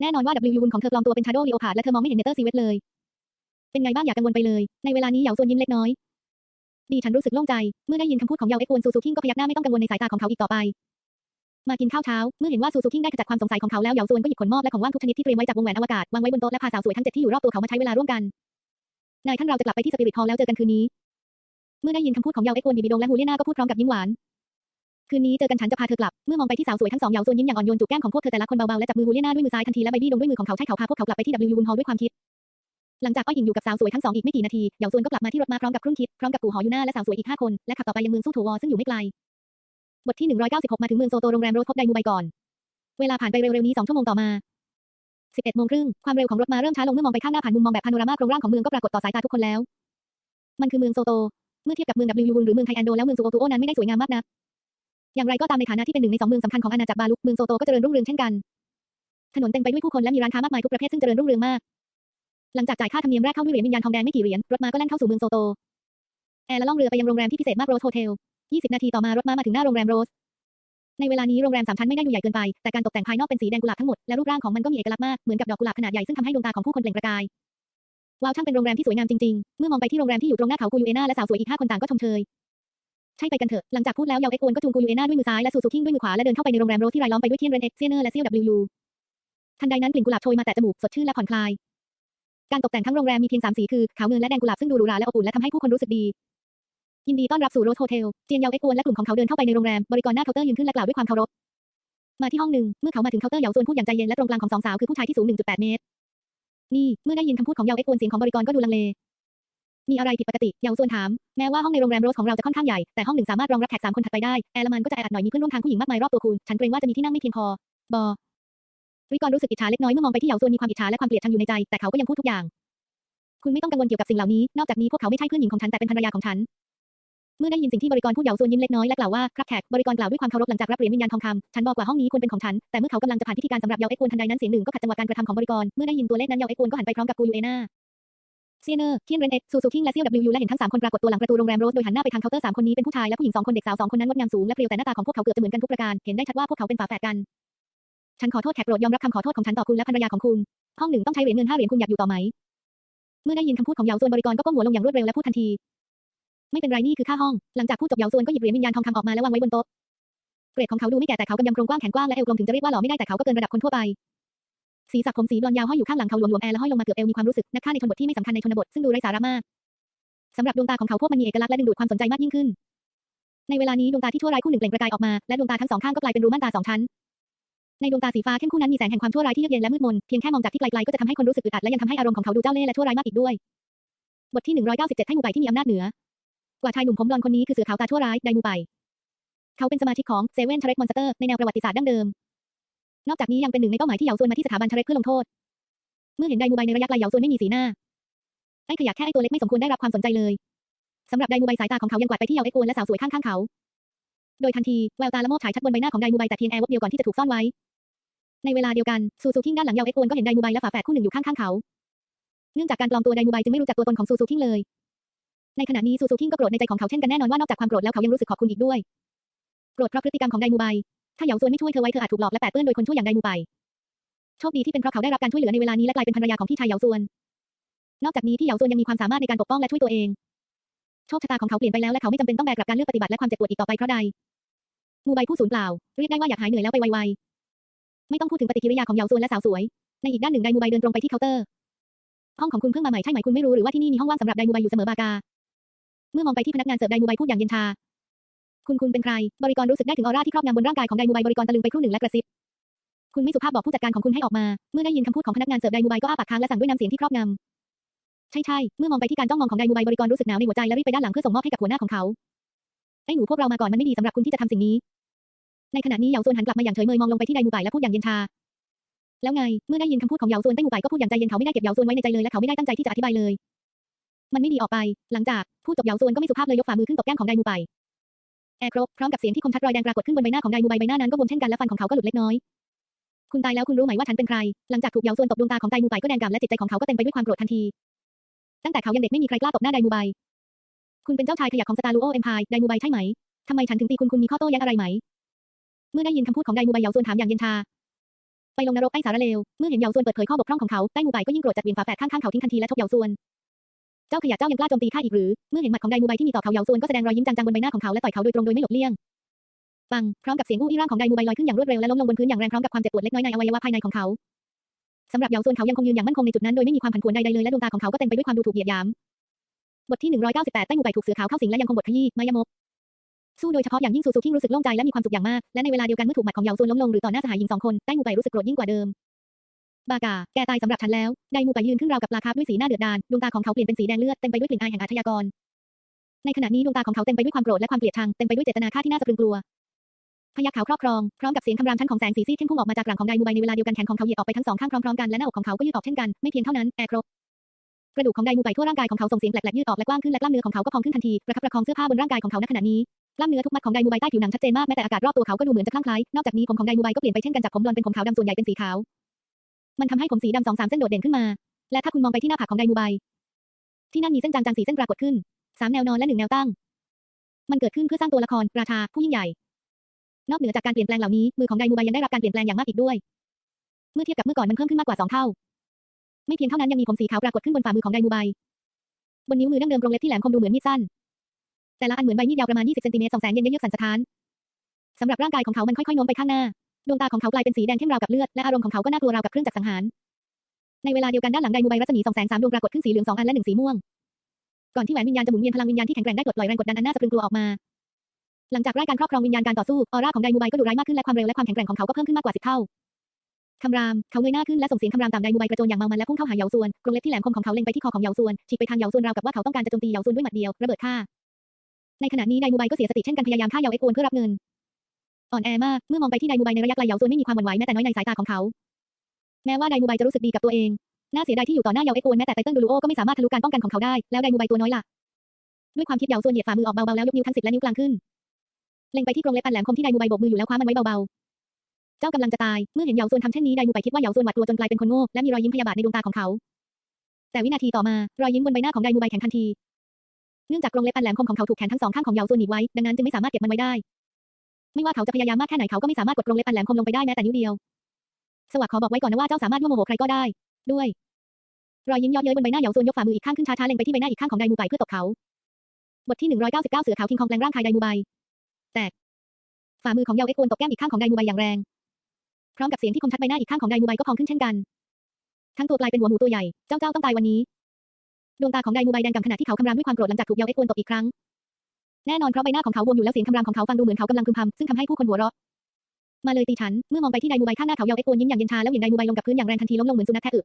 แน่นอนว่า W วุนของเธอปลอมตัวเป็นชาโดลีโอพาร์ดและเธอมองไม่เห็นเนเตอร์ซีเวตเลย เป็นไงบ้างอย่ากังวลไปเลย ในเวลานี้เหยาซวนยิ้มเล็กน้อย ดีฉันรู้สึกโล่งใจ เมื่อได้ยินคำพูดของเยาเอ็กวนซูซูคิงก็พยักหน้าไม่ต้องกังวลในสายตาของเขาอีกต่อไป มากินข้าวเช้า เมื่อเห็นว่าซูซูคิงได้ขจัดความสงสัยของเขาแล้วเหยาซวนก็หยิบขนมอบและของว่างทุกชนิดที่เตรียมไว้จากวงแหวนอวกาศวางไว้บนโต๊ะและพาสาวสวยทั้งเจ็ดที่อยู่รอบตัวเขามาใช้เวลาร่วมกันนายท่านเราจะกลับไปที่สปิริตฮอลแล้วเจอกันคืนนี้ เมื่อได้ยินคำพูดของเยาเอ็กวนบีบีดงและฮูเลียนาก็พูดพร้อมกับยิ้มหวานคืนนี้เจอกันฉันจะพาเธอกลับ เมื่อมองไปที่สาวสวยทั้งสองเหยาซวนยิ้มอย่างอ่อนโยนจูบแก้มของพวกเธอแต่ละคนเบาๆและจับมือฮูเลียนาด้วยมือซ้ายทันทีและใบบี้ดงด้วยมือของเขาใช้เขาพาพวกเขากลับไปที่ W วุนฮอลด้วยความคิด หลังจากอ้อยหญิงอยู่กับสาวสวยทั้งสองอีกไม่กี่นาทีเหยาซวนก็กลับมาที่รถม้าพร้อมกับครุ่งคิดพร้อมกับกู่หอยูน่าและสาวสวยอีกห้าคนและขับต่อไปยังเมืองสู้โถวอซึ่งอยู่ไม่ไกล บทที่ 196 มาถึงเมืองโซโตโรงแรมโรสพบไดมูไบก่อน เวลาผ่านไปเร็วๆนี้สองชั่วโมงต่อมา 11โมงครึ่งความเร็วของรถมาเริ่มช้าลงเมื่อมองไปข้างหน้าผ่านมุมมองแบบพาโนรามาโครงร่างของเมืองก็ปรากฏต่อสายตาทุกคนแล้ว มันคือเมืองโซโต เมื่อเทียบกับเมือง W วุนหรือเมืองไทแอนโดแล้วเมืองซูโอตูโอนั้นไม่ได้สวยงามมากนัก อย่างไรก็ตามในฐานะที่เป็นหนึ่งในสองเมืองสำคัญของอาณาจักรบาลุกเมืองโซโตก็เจริญรุ่งเรืองเช่นกัน ถนนเต็มไปด้วยผู้คนและมีร้านค้ามากมายทุกประเภทซึ่งเจริญรุ่งเรืองมากหลังจากจ่ายค่าธรรมเนียมแรกเข้าด้วยเหรียญวิญญาณทองแดงไม่กี่เหรียญรถมาก็แล่นเข้าสู่เมืองโซโตแอร์และล่องเรือไปยังโรงแรมที่พิเศษมากโรสโฮเทล 20 นาทีต่อมารถม้ามาถึงหน้าโรงแรมโรส ในเวลานี้โรงแรมสามชั้นไม่ได้ดูใหญ่เกินไป แต่การตกแต่งภายนอกเป็นสีแดงกุหลาบทั้งหมด และรูปร่างของมันก็มีเอกลักษณ์มาก เหมือนกับดอกกุหลาบขนาดใหญ่ซึ่งทำให้ดวงตาของผู้คนเปล่งประกาย ว้าวช่างเป็นโรงแรมที่สวยงามจริงๆ เมื่อมองไปที่โรงแรมที่อยู่ตรงหน้าเขากูยูเอนาและสาวสวยอีกห้าคนต่างก็ชมเชย ใช่ไปกันเถอะ หลังจากพูดแล้วเยาเอ็กวนก็จูงกูยูเอนาด้วยมือซ้ายและซูซูคิงด้วยมือขวาและเดินเข้าไปในโรงแรมโรสที่รายล้อมไปด้วยเทียนเรนเอ็กเซียเนอร์และเซียวดับยูทันใดนั้นกลิ่นกุหลาบโชยมาแต่จมูกสดชื่นและผ่อนคลายการตกแต่งทั้งโรงแรมมีเพียงสามสีคือขาวเงินและแดงกุหลาบซึ่งดูหรูหราและอบอุ่นและทำให้ผู้คนรู้สึกดี ยินดีต้อนรับสู่โรสโฮเทล เจียนเยาเอ็กวนและกลุ่มของเขาเดินเข้าไปในโรงแรม บริกรหน้าเคาน์เตอร์ยืนขึ้นและกล่าวด้วยความเคารพ มาที่ห้องหนึ่ง เมื่อเขามาถึงเคาน์เตอร์เหยาซวนพูดอย่างใจเย็นและตรงกลางของสองสาวคือผู้ชายที่สูง 1.8 เมตร นี่ เมื่อได้ยินคำพูดของเยาเอ็กวนเสียงของบริกรก็ดูลังเล มีอะไรผิดปกติ เยาซวนถาม แม้ว่าห้องในโรงแรมโรสของเราจะค่อนข้างใหญ่ แต่ห้องหนึ่งสามารถรองรับแขกสามคนถัดไปได้ แอร์ละมันก็จะแออัดหน่อยมีเพื่อนร่วมทางผู้หญิงมากมายรอบตัวคุณ ฉันเกรงว่าจะมีที่นั่งไม่เพียงพอ บอริกรรู้สึกอิจฉาเล็กน้อยเมื่อมองไปที่เยาซวนมีความอิจฉาและความเกลียดชังอยู่ในใจ แต่เขาก็ยังพูดทุกอย่างคุณไม่ต้องกังวลเกี่ยวกับสิ่งเหล่านี้ นอกจากนี้พวกเขาไม่ใช่เพื่อนหญิงของฉันแต่เป็นภรรยาของฉัน เมื่อได้ยินสิ่งที่บริกรพูดเหยาซวนยิ้มเล็กน้อยและกล่าวว่าครับแขกบริกรกล่าวด้วยความเคารพหลังจากรับเหรียญวิญญาณทองคำฉันบอกว่าห้องนี้ควรเป็นของฉันแต่เมื่อเขากำลังจะผ่านพิธีการสำหรับเยาเอ็กควนทันใดนั้นเสียงหนึ่งก็ขัดจังหวะการกระทำของบริกรเมื่อได้ยินตัวเลขนั้นเยาเอ็กควนก็หันไปพร้อมกับกูยูเอนาเซียเนอร์เทียนเรนเอ็กซูซูคิงและเซียวดับยูและเห็นทั้งสามคนปรากฏตัวหลังประตูโรงแรมโรสโดยหันหน้าไปทางเคาน์เตอร์สามคนนี้เป็นผู้ชายและผู้หญิงสองคนเด็กสาวสองคนนั้นงดงามสูงและเพรียวแต่หน้าตาของพวกเขาเกือบจะเหมือนกันทุกประการเห็นได้ชัดว่าพวกเขาเป็นฝาแฝดกันฉันขอโทษแขกโปรดยอมรับคำขอโทษของฉันต่อคุณและภรรยาของคุณ ห้องหนึ่งต้องใช้เหรียญเงินห้าเหรียญคุณอยากอยู่ต่อไหม เมื่อได้ยินคำพูดของเหยาซวนบริกรก็ก้มหัวลงอย่างรวดเร็วและพูดทันที ไม่เป็นไรนี่คือค่าห้อง หลังจากพูดจบเยาซวนก็หยิบเหรียญวิญญาณทองคำออกมาและววางไว้บนโต๊ะ เกรดของเขาดูไม่แก่แต่เขากำยำโครงกว้างแขนกว้างและเอวกลมถึงจะเรียกว่าหล่อไม่ได้แต่เขาก็เกินระดับคนทั่วไปสีสักผมสีบลอนยาวห้อยอยู่ข้างหลังเขาหลวมๆแอร์และห้อยลงมาเกือบเอวมีความรู้สึกนักฆ่าในชนบทที่ไม่สำคัญในชนบทซึ่งดูไร้สาระมากสำหรับดวงตาของเขาพวกมันมีเอกลักษณ์และดึงดูดความสนใจมากยิ่งขึ้น ในเวลานี้ดวงตาที่ชั่วร้ายคู่หนึ่งเปล่งประกายออกมาและดวงตาทั้งสองข้างก็กลายเป็นรูม่านตาสองชั้น ในดวงตาสีฟ้าเข้มคู่นั้นมีแสงแห่งความชั่วร้ายที่เยือกเย็นและมืดมนเพียงแค่มองจากที่ไกลๆก็จะทำให้คนรู้สึกอึดอัดและยังทำให้อารมณ์ของเขาดูเจ้าเล่ห์และชั่วร้ายมากอีกด้วย บทที่ 197ไทมูไปที่มีอำนาจเหนือ กว่าชายหนุ่มผมบลอนคนนี้คือเสือขาวตาชั่วร้ายไดมูไป เขาเป็นสมาชิกของเซเว่นทเรกมอนสเตอร์ในแนวประวัติศาสตร์ดั้งเดิม นอกจากนี้ยังเป็นหนึ่งในเป้าหมายที่เหยาซวนมาที่สถาบันทเรกเพื่อลงโทษ เมื่อเห็นไดมูไบในระยะไกลเหยาซวนไม่มีสีหน้าไอ้ขยะแค่ไอ้ตัวเล็กไม่สมควรได้รับความสนใจเลยสำหรับไดมูไบสายตาของเขายังกวาดไปที่เยาเอ็กโอนและสาวสวยข้างๆเขา โดยทันทีแววตาละโมบฉายชัดบนใบหน้าของไดมูไบแต่เพียงแอร์วบเดียวก่อนที่จะถูกซ่อนไว้ ในเวลาเดียวกันซูซูคิงด้านหลังเยาเอ็กโอนก็เห็นไดมูไบและฝาแฝดคู่หนึ่งอยู่ข้างๆเขา เนื่องจากการปลอมตัวไดมูไบจึงไม่รู้จักตัวตนของซูซูคิงเลย ในขณะนี้ซูซูคิงก็โกรธในใจของเขาเช่นกันแน่นอนว่านอกจากความโกรธแล้วเขายังรู้สึกขอบคุณอีกด้วย โกรธเพราะพฤติกรรมของไดมูไบ ถ้าเหยาซวนไม่ช่วยเธอไว้เธออาจถูกหลอกและแปดเปื้อนโดยคนชั่วอย่างไดมูไบ โชคดีที่เป็นเพราะเขาได้รับการช่วยเหลือในเวลานี้และกลายเป็นภรรยาของพี่ชายเหยาซวน นอกจากนี้พี่เหยาซวนยังมีความสามารถในการปกป้องและช่วยตัวเอง โชคชะตาของเขาเปลี่ยนไปแล้วและเขาไม่จำเป็นต้องแบกรับการเลือกปฏิบัติและความเจ็บปวดอีกต่อไปเพราะใดมูไบผู้สูญเปล่าเรียกได้ว่าอยากหายเหนื่อยแล้วไปไวๆไม่ต้องพูดถึงปฏิกิริยาของเหยาซวนและสาวสวย ในอีกด้านหนึ่งไดมูไบเดินตรงไปที่เคาน์เตอร์ห้องของคุณเพิ่งมาใหม่ใช่ไหมคุณไม่รู้หรือว่าที่นี่มีห้องว่างสำหรับไดมูไบอยู่เสมอบากา เมื่อมองไปที่พนักงานเสิร์ฟไดมูไบพูดอย่างเย็นชา คุณคุณเป็นใคร บริกรรู้สึกได้ถึงออร่าที่ครอบงำบนร่างกายของไดมูไบบริกรตะลึงไปครู่หนึ่งและกระซิบ คุณไม่สุภาพบอกผู้จัดการของคุณให้ออกมา เมื่อได้ยินคำพูดของพนักงานเสิร์ฟไดมูไบก็อ้าปากค้างและสั่งด้วยน้ำเสียงที่ครอบงำ ใช่ใช่เมื่อมองไปที่การจ้องมองของไดมูไบบริกรรู้สึกหนาวในหัวใจและรีบไปด้านหลังเพื่อส่งมอบให้กับหัวหน้าของเขาไอ้หนูพวกเรามาก่อนมันไม่ดีสำหรับคุณที่จะทำสิ่งนี้ ในขณะนี้เหยาซวนหันกลับมาอย่างเฉยเมยมองลงไปที่ไดมูไบและพูดอย่างเย็นชา แล้วไง เมื่อได้ยินคำพูดของเหยาซวนไต้หมูไบก็พูดอย่างใจเย็นเขาไม่ได้เก็บเหยาซวนไว้ในใจเลยและเขาไม่ได้ตั้งใจที่จะอธิบายเลย มันไม่ดีออกไป หลังจากพูดจบเหยาซวนก็ไม่สุภาพเลยยกฝ่ามือขึ้นตบแก้มของไดมูไบแอร์ครบพร้อมกับเสียงที่คมชัดรอยแดงปรากฏขึ้นบนใบหน้าของไดมูไบใบหน้านั้นก็บวมเช่นกันและฟันของเขาก็หลุดเล็กน้อย คุณตายแล้วคุณรู้ไหมว่าฉันเป็นใคร หลังจากถูกเหยาซวนตบดวงตาของไดมูไบก็แดงกำและจิตใจของเขาก็เต็มไปด้วยความโกรธทันที ตั้งแต่เขายังเด็กไม่มีใครกล้าตบหน้าไดมูไบคุณเป็นเจ้าชายขยะของสตาร์ลูโอเอ็มพายไดมูไบใช่ไหม ทำไมฉันถึงตีคุณคุณมีข้อโต้แย้งอะไรไหม เมื่อได้ยินคำพูดของไดมูไบเหยาซวนถามอย่างเย็นชา ไปลงนรกไอ้สารเลว เมื่อเห็นเหยาซวนเปิดเผยข้อบกพร่องของเขาไดมูไบก็ยิ่งโกรธจัดเวียนฝาแฝดข้างๆเขาทิ้งทันทีและชกเหยาซวน เจ้าขยะเจ้ายังกล้าโจมตีข้าอีกหรือ เมื่อเห็นหมัดของไดมูไบที่มีต่อเขาเยาซวนก็แสดงรอยยิ้มจางๆบนใบหน้าของเขาและต่อยเขาโดยตรงโดยไม่หลบเลี่ยงปังพร้อมกับเสียงอู้อี้ร่างของไดมูไบลอยขึ้นอย่างรวดเร็วและล้มลงบนพื้นอย่างแรงพร้อมกับความเจ็บปวดเล็กน้อยในอวัยวะภายในของเขาสำหรับเยาซวนเขายังคงยืนอย่างมั่นคงในจุดนั้นโดยไม่มีความผันผวนใดๆเลยและดวงตาของเขาก็เต็มไปด้วยความดูถูกเหยียดหยามบทที่ 198 ใต้หมู่ไปถูกเสือขาวเข้าสิงและยังคงบทขยี้มายมกสู้โดยเฉพาะอย่างยิ่งซูซูคิงรู้สึกโล่งใจและมีความสุขอย่างมากและในเวลาเดียวกันเมื่อถูกหมัดของเยาซวนล้มลงหรือต่อหน้าสหายหญิงสองคนใต้หมู่ไปรู้สึกโกรธยิ่งกว่าเดิม บากา แกตายสำหรับฉันแล้ว ไดมูไปยืนขึ้นราวกับปลาคาร์ฟด้วยสีหน้าเดือดดาล ดวงตาของเขาเปลี่ยนเป็นสีแดงเลือด เต็มไปด้วยกลิ่นอายแห่งอาชญากร ในขณะนี้ดวงตาของเขาเต็มไปด้วยความโกรธและความเกลียดชัง เต็มไปด้วยเจตนาฆ่าที่น่าสะพรึงกลัว พยักขาวครอบครอง พร้อมกับเสียงคำรามชั้นของแสงสีซีดเข้มพุ่งออกมาจากหลังของไดมูไบในเวลาเดียวกันแขนของเขาเหยียดออกไปทั้งสองข้างพร้อมๆกันและหน้าอกของเขาก็ยืดออกเช่นกัน ไม่เพียงเท่านั้นแอร์ครบกระดูกของไดมูไบทั่วร่างกายของเขาส่งเสียงแปลกๆยืดออกและกว้างขึ้นและกล้ามเนื้อของเขาก็พองขึ้นทันทีประคับประคองเสื้อผ้าบนร่างกายของเขาณขณะนี้กล้ามเนื้อทุกมัดของไดมูไบใต้ผิวหนังชัดเจนมากแม้แต่อากาศรอบตัวเขาก็ดูเหมือนจะคลั่งไคล้นอกจากนี้ผมของไดมูไบก็เปลี่ยนไปเช่นกันจากผมบลอนเป็นผมขาวดำส่วนใหญ่เป็นสีขาว มันทำให้ผมสีดำสองสามเส้นโดดเด่นขึ้นมา และถ้าคุณมองไปที่หน้าผากของไดมูไบ ที่นั่นมีเส้นจางๆสีเส้นปรากฏขึ้นสามแนวนอนและหนึ่งแนวตั้ง มันเกิดขึ้นเพื่อสร้างตัวละครราชาผู้ยิ่งใหญ่ นอกเหนือจากการเปลี่ยนแปลงเหล่านี้ มือของไดมูไบยังได้รับการเปลี่ยนแปลงอย่างมากอีกด้วย เมื่อเทียบกับเมื่อก่อนมันเพิ่มขึ้นมากกว่าสองเท่า ไม่เพียงเท่านั้นยังมีผมสีขาวปรากฏขึ้นบนฝ่ามือของไดมูไบบนนิ้วมือดั้งเดิมกรงเล็บที่แหลมคมดูเหมือนมีดสั้น แต่ละอันเหมือนใบมีดยาวประมาณ 20เซนติเมตรสองแสงเยนเยือกสั่นสะท้านสำหรับร่างกายของเขามันค่อยๆโน้มไปข้างหน้า ดวงตาของเขากลายเป็นสีแดงเข้มราวกับเลือด และอารมณ์ของเขาก็น่ากลัวราวกับเครื่องจักรสังหาร ในเวลาเดียวกันด้านหลังไดมูไบรัศมีสองแสงสามดวงปรากฏขึ้นสีเหลืองสองอันและหนึ่งสีม่วง ก่อนที่แหวนวิญญาณจะหมุนเวียนพลังวิญญาณที่แข็งแกร่งได้ปลดปล่อยแรงกดดันอันน่าสะพรึงกลัวออกมา หลังจากไร้การครอบครองวิญญาณการต่อสู้ออร่าของไดมูไบก็ดุร้ายมากขึ้นและความเร็วและความแข็งแกร่งของเขาก็เพิ่มขึ้นมากกว่าสิบเท่าคำราม เขาเงยหน้าขึ้นและส่งเสียงคำรามตามไดมูไบกระโจนอย่างเมามันและพุ่งเข้าหาเหยาซวนกรงเล็บที่แหลมคมของเขาเล็งไปที่คอของเหยาซวนฉีกไปทางเหยาซวนราวกับว่าเขาต้องการจะโจมตีเหยาซวนด้วยหมัดเดียวระเบิดฆ่าในขณะนี้ไดมูไบก็เสียสติเช่นกันพยายามฆ่าเหยาเอ็กโอนเพื่อรับเงิน อ่อนแอมาก เมื่อมองไปที่ไดมูไบในระยะไกลเยาซวนไม่มีความหวั่นไหวแม้แต่น้อยในสายตาของเขา แม้ว่าไดมูไบจะรู้สึกดีกับตัวเอง น่าเสียดายที่อยู่ต่อหน้าเยาเอ็กโอนแม้แต่ไตเติ้ลดูลูโอก็ไม่สามารถทะลุการป้องกันของเขาได้ แล้วไดมูไบตัวน้อยล่ะ ด้วยความคิดเยาซวนเหยียดฝ่ามือออกเบาๆแล้วยกนิ้วทั้งสิบและนิ้วกลางขึ้น เล็งไปที่กรงเล็บอันแหลมคมที่ไดมูไบโบกมืออยู่แล้วคว้ามันไว้เบาๆ เจ้ากำลังจะตาย เมื่อเห็นเยาซวนทำเช่นนี้ไดมูไบคิดว่าเยาซวนหวาดกลัวจนกลายเป็นคนโง่และมีรอยยิ้มพยาบาทในดวงตาของเขา แต่วินาทีต่อมารอยยิ้มบนใบหน้าของไดมูไบแข็งทันที เนื่องจากกรงเล็บอันแหลมคมของเขาถูกแขนทั้งสองข้างของเยาซวนหนีบไว้ดังนั้นจึงไม่สามารถเก็บมันไว้ได้ ไม่ว่าเขาจะพยายามมากแค่ไหนเขาก็ไม่สามารถกดกรงเล็บอันแหลมคมลงไปได้แม้แต่นิ้วเดียว สวัสดิ์ขอบอกไว้ก่อนนะว่าเจ้าสามารถยั่วโมโหใครก็ได้ ด้วย รอยยิ้มย่อเย้ยบนใบหน้าเหยาซวนยกฝ่ามืออีกข้างขึ้นช้าๆเล็งไปที่ใบหน้าอีกข้างของไดมูไบเพื่อตบเขาบทที่ 199 เสือขาวคิงคองแปลงร่างคายไดมูไบแตกฝ่ามือของเหยาเอ็กโอนตบแก้มอีกข้างของไดมูไบอย่างแรง พร้อมกับเสียงที่คมชัดใบหน้าอีกข้างของไดมูไบก็พองขึ้นเช่นกัน ทั้งตัวกลายเป็นหัวหมูตัวใหญ่ เจ้าเจ้าต้องตายวันนี้ ดวงตาของไดมูไบแดงกำขณะที่เขาคำรามด้วยความโกรธหลังจากถูกเยาเอ็กโอนตบอีกครั้ง แน่นอนเพราะใบหน้าของเขาบวมอยู่แล้วเสียงคำรามของเขาฟังดูเหมือนเขากำลังพึมพำซึ่งทำให้ผู้คนหัวเราะมาเลยตีฉัน เมื่อมองไปที่ไดมูไบข้างหน้าเขาเยาเอ็กโอนยิ้มอย่างเย็นชาแล้วเหวี่ยงไดมูไบลงกับพื้นอย่างแรงทันทีล้มลงเหมือนสุนัขแทะอึ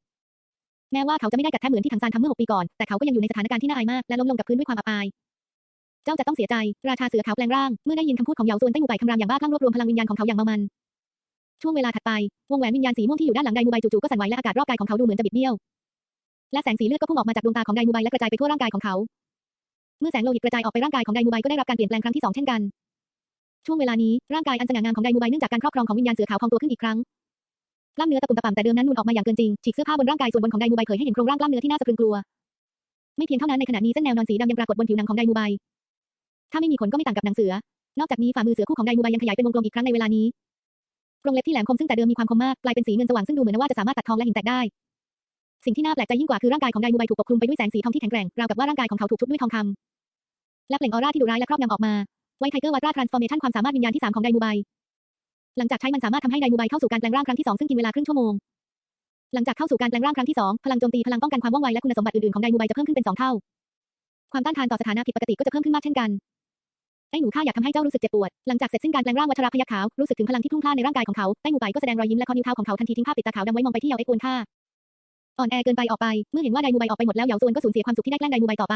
แม้ว่าเขาจะไม่ได้กัดแทะเหมือนที่ถังซานทำเมื่อหกปีก่อน แต่เขาก็ยังอยู่ในสถานการณ์ที่น่าอายมาก และล้มลงกับพื้นด้วยความอับอาย เจ้าจะต้องเสียใจ ราชาเสือขาวแปลงร่าง เมื่อได้ยินคำพูดของเหยาซวนไต้หมูไบคำรามอย่างบ้าคลั่งรวบรวมพลังวิญญาณของเขาอย่างเมามัน ช่วงเวลาถัดไป วงแหวนวิญญาณสีม่วงที่อยู่ด้านหลังไดมูไบจู่ๆก็สั่นไหวและอากาศรอบกายของเขาดูเหมือนจะบิดเบี้ยว และแสงสีเลือดก็พุ่งออกมาจากดวงตาของไดมูไบและกระจายไปทั่วร่างกายของเขา มื่อแสงโลหิตกระจายออกไปร่างกายของไดมูไบก็ได้รับการเปลี่ยนแปลงครั้งที่สองเช่นกัน ช่วงเวลานี้ร่างกายอันสง่างามของไดมูไบเนื่องจากการครอบครองของวิญญาณเสือขาวพองตัวขึ้นอีกครั้งกล้ามเนื้อตะปุ่มตะป่ำแต่เดิมนั้นนูนออกมาอย่างเกินจริงฉีกเสื้อผ้าบนร่างกายส่วนบนของไดมูไบเผยให้เห็นโครงร่างกล้ามเนื้อที่น่าสะพรึงกลัว ไม่เพียงเท่านั้นในขณะนี้เส้นแนวนอนสีดำยังปรากฏบนผิวหนังของไดมูไบถ้าไม่มีขนก็ไม่ต่างกับหนังเสือ นอกจากนี้ฝ่ามือเสือคู่ของไดมูไบยังขยายเป็นวงกลมอีกครั้งในเวลานี้กรงเล็บที่แหลมคมซึ่งแต่เดิมมีความคมมากกลายเป็นสีเงินสว่างซึ่งดูเหมือนว่าจะสามารถตัดทองและหินแตกได้ สิ่งที่น่าแปลกใจยิ่งกว่าคือร่างกายของไดมูไบถูกปกคลุมไปด้วยแสงสีทองที่แข็งแกร่งราวกับว่าร่างกายของเขาถูกทุบด้วยทองคำ และเปล่งออร่าที่ดุร้ายและครอบงำออกมา ไวไทเกอร์วัตราทรานส์ฟอร์เมชันความสามารถวิญญาณที่สามของไดมูไบ หลังจากใช้มันสามารถทำให้ไดมูไบเข้าสู่การแปลงร่างครั้งที่สองซึ่งกินเวลาครึ่งชั่วโมง หลังจากเข้าสู่การแปลงร่างครั้งที่สองพลังโจมตีพลังป้องกันความว่องไวและคุณสมบัติอื่นๆของไดมูไบจะเพิ่มขึ้นเป็นสองเท่า ความต้านทานต่อสถานะผิดปกติก็จะเพิ่มขึ้นมากเช่นกันไอ้หนูข้าอยากทำให้เจ้ารู้สึกเจ็บปวด หลังจากเสร็จสิ้นการแปลงร่างวัชรพยัคฆ์ขาวรู้สึกถึงพลังที่พลุ่งพล่านในร่างกายของเขาไอ้หมูไปก็แสดงรอยยิ้มและข้อนิ้วเท้าของเขาทันทีทิ้งผ้าปิดตาขาวดำไว้มองไปที่เยาเอ็กโอนค่าอ่อนแอเกินไปออกไป เมื่อเห็นว่าไดมูไบออกไปหมดแล้วเหยาซวนก็สูญเสียความสุขที่ได้แกล้งไดมูไบต่อไป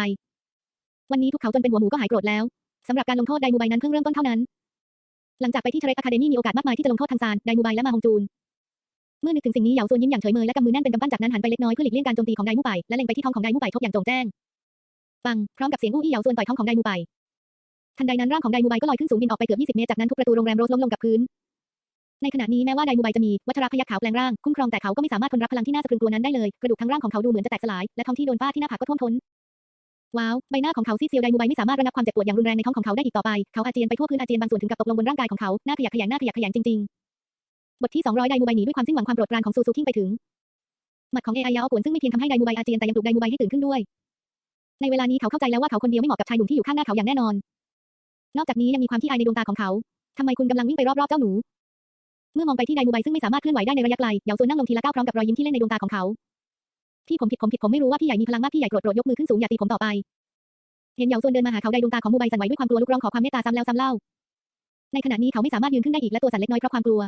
วันนี้ทุกเขาจนเป็นหัวหมูก็หายโกรธแล้วสำหรับการลงโทษไดมูไบนั้นเพิ่งเริ่มต้นเท่านั้น หลังจากไปที่เทเรสอะคาเดมี่มีโอกาสมากมายที่จะลงโทษทังซานไดมูไบและมาฮงจูน เมื่อนึกถึงสิ่งนี้เหยาซวนยิ้มอย่างเฉยเมยและกำมือแน่นเป็นกำปั้นจากนั้นหันไปเล็กน้อยเพื่อหลีกเลี่ยงการโจมตีของไดมูไปและเล็งไปที่ท้องของไดมูไปทบอย่างจงแจ้งปังพร้อมกับเสียงอู้อี้เหยาซวนต่อยท้องของไดมูไปทันใดนั้นร่างของไดมูไบก็ลอยขึ้นสูงบินออกไปเกือบ20 เมตรจากนั้นทุกประตูโรงแรมโรสล้มลงกับพื้น ในขณะนี้แม้ว่าไดมูไบจะมีวัชรพยัคฆ์ขาวแปลงร่างคุ้มครองแต่เขาก็ไม่สามารถทนรับพลังที่น่าสะพรึงกลัวนั้นได้เลยกระดูกทั้งร่างของเขาดูเหมือนจะแตกสลายและท้องที่โดนฟาดที่หน้าผากก็ท่วมท้น ว้าว ใบหน้าของเขาซีดเซียวไดมูไบไม่สามารถระงับความเจ็บปวดอย่างรุนแรงในท้องของเขาได้อีกต่อไป เขาอาเจียนไปทั่วพื้นอาเจียนบางส่วนถึงกับตกลงบนร่างกายของเขา หน้าขยักขยงหน้าขยักขยงจริงๆ บทที่ 200 ไดมูไบหนีด้วยความสิ้นหวังความโปรดปรานของซูซูคิงไปถึง หมัดของเอไอยาอปวนซึ่งไม่เพียงทำให้ไดมูไบอาเจียนแต่ยังปลุกไดมูไบให้ตื่นขึ้นด้วย ในเวลานี้เขาเข้าใจแล้วว่าเขาคนเดียวไม่เหมาะกับชายหนุ่มที่อยู่ข้างหน้าเขาอย่างแน่นอน นอกจากนี้ยังมีความที่อายในดวงตาของเขาทำไมคุณกำลังวิ่งไปรอบๆเจ้าหนู เมื่อมองไปที่ไดมูไบซึ่งไม่สามารถเคลื่อนไหวได้ในระยะไกลเหยาซวนนั่งลงทีละก้าวพร้อมกับรอยยิ้มที่เล่นในดวงตาของเขา พี่ผมผิดผมผิดผมไม่รู้ว่าพี่ใหญ่มีพลังมากพี่ใหญ่โกรธโกรธยกมือขึ้นสูงอย่าตีผมต่อไป เห็นเหยาซวนเดินมาหาเขาไดดวงตาของมูไบสั่นไหวด้วยความกลัวลุกร้องขอความเมตตาซ้ำแล้วซ้ำเล่า ในขณะนี้เขาไม่สามารถยืนขึ้นได้อีกและตัวสั่นเล็กน้อยเพราะความกลัว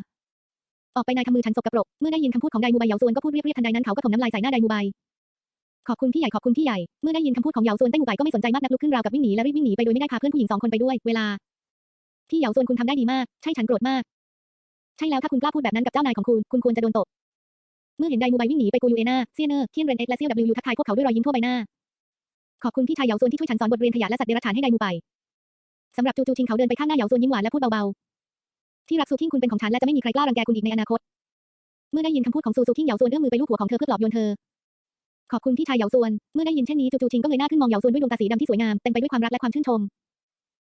ออกไปนายทำมือฉันสกปรกเมื่อได้ยินคำพูดของไดมูไบเหยาซวนก็พูดเรียบๆทันใดนั้นเขาก็ถมน้ำลายใส่หน้าไดมูไบขอบคุณพี่ใหญ่ขอบคุณพี่ใหญ่เมื่อได้ยินคำพูดของเหยาซวนไต้หมูไบก็ไม่สนใจมากนักลุกขึ้นราวกับวิ่งหนีและรีบวิ่งหนีไปโดยไม่ได้พาเพื่อนผู้หญิงสองคนไปด้วยเวลาพี่เหยาซวนคุณทำได้ดีมาก ใช่ฉันโกรธมาก ใช่แล้วถ้าคุณกล้าพูดแบบนั้นกับเจ้านายของคุณ คุณควรจะโดนตบ เมื่อเห็นไดมูไบวิ่งหนีไปกูยูเอนาเซียเนอร์เทียนเรนเอ็กและเซียวดับลิวทักทายพวกเขาด้วยรอยยิ้มทั่วใบหน้า ขอบคุณพี่ชายเหยาซวนที่ช่วยฉันสอนบทเรียนขยะและสัตว์เดรัจฉานให้ไดมูไปสำหรับจูจูชิงเขาเดินไปข้างหน้าเหยาซวนยิ้มหวานและพูดเบาๆที่รักซูคิงคุณเป็นของฉันและจะไม่มีใครกล้ารังแกคุณอีกในอนาคต เมื่อได้ยินคำพูดของซูซูคิงเหยาซวนเอื้อมมือไปลูบหัวของเธอเพื่อปลอบโยนเธอขอบคุณพี่ชายเหยาซวน เมื่อได้ยินเช่นนี้จูจูชิงก็เงยหน้าขึ้นมองเหยาซวนด้วยดวงตาสีดำที่สวยงามเต็มไปด้วยความรักและความชื่นชม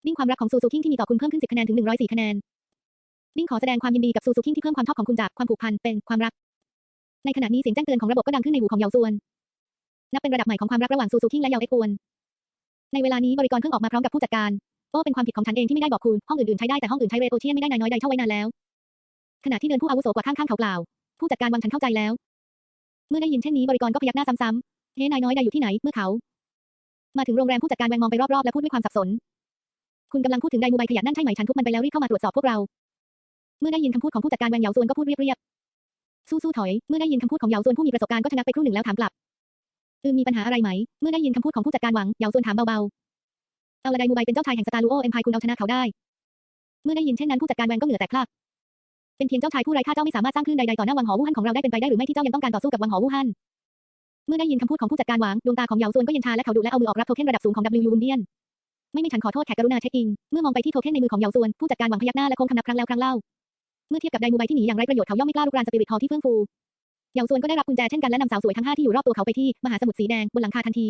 ดิ้งความรักของซูซูคิงที่มีต่อคุณเพิ่มขึ้น 10 คะแนนถึง 104 คะแนน ดิ้งขอแสดงความยินดีกับซูซูคิงที่เพิ่มความชอบของคุณจากความผูกพันเป็นความรัก ในขณะนี้เสียงแจ้งเตือนของระบบก็ดังขึ้นในหูของเหยาซวน นับเป็นระดับใหม่ของความรักระหว่างซูซูคิงและเหยาเอ็กวนในเวลานี้บริกรเพิ่งออกมาพร้อมกับผู้จัดการโอ้เป็นความผิดของฉันเองที่ไม่ได้บอกคุณ ห้องอื่นๆใช้ได้แต่ห้องอื่นใช้เรโอเชียนไม่ได้นายน้อยใดเท่าไว้นานแล้ว ขณะที่เดินผู้อาวุโสกว่าข้างๆเขากล่าว ผู้จัดการวังฉันเข้าใจแล้ว เมื่อได้ยินเช่นนี้บริกรก็พยักหน้าซ้ำๆเฮ้นายน้อยใดอยู่ที่ไหน เมื่อเขา มาถึงโรงแรมผู้จัดการแวงมองไปรอบๆและพูดด้วยความสับสน คุณกำลังพูดถึงไดมูไบขยะนั่นใช่ไหมฉันทุบมันไปแล้วรีบเข้ามาตรวจสอบพวกเรา เมื่อได้ยินคำพูดของผู้จัดการแวงเหยาซวนก็พูดเรียบ สู้ๆถอย เมื่อได้ยินคำพูดของเหยาซวนผู้มีประสบการณ์ก็ชะงักไปครู่หนึ่งแล้วถามกลับอืมมีปัญหาอะไรไหม เมื่อได้ยินคำพูดของผู้จัดการหวังเหยาซวนถามเบาๆ เอาละไดมูไบเป็นเจ้าชายแห่งสตาร์ลูโอเอ็มพายคุณเอาชนะเขาได้ เมื่อได้ยินเช่นนั้นผู้จัดการแวงก็เหงื่อแตกพลักเป็นเพียงเจ้าชายผู้ไร้ค่าเจ้าไม่สามารถสร้างคลื่นใดๆต่อหน้าวังหอวู่ฮั่นของเราได้เป็นไปได้หรือไม่ที่เจ้ายังต้องการต่อสู้กับวังหอวู่ฮั่นเมื่อได้ยินคำพูดของผู้จัดการหวังดวงตาของเหยาซวนก็เย็นชาและเขาดุและเอามือออกรับโทเค็นระดับสูงของ W วุนเดียนไม่ม่ฉันขอโทษแขกกรุณาเช็คอิน เมื่อมองไปที่โทเค็นในมือของเหยาซวนผู้จัดการหวังพยักหน้าและคงคำนับครั้งแล้วครั้งเล่า เมื่อเทียบกับไดมูไบที่หนีอย่างไร้ประโยชน์เขาย่อมไม่กล้าลุกรานสปิริตฮอลที่เฟื่องฟูเหยาซวนก็ได้รับกุญแจเช่นกันและนำสาวสวยทั้งห้าที่อยู่รอบตัวเขาไปที่มหาสมุทรสีแดงบนหลังคาทันที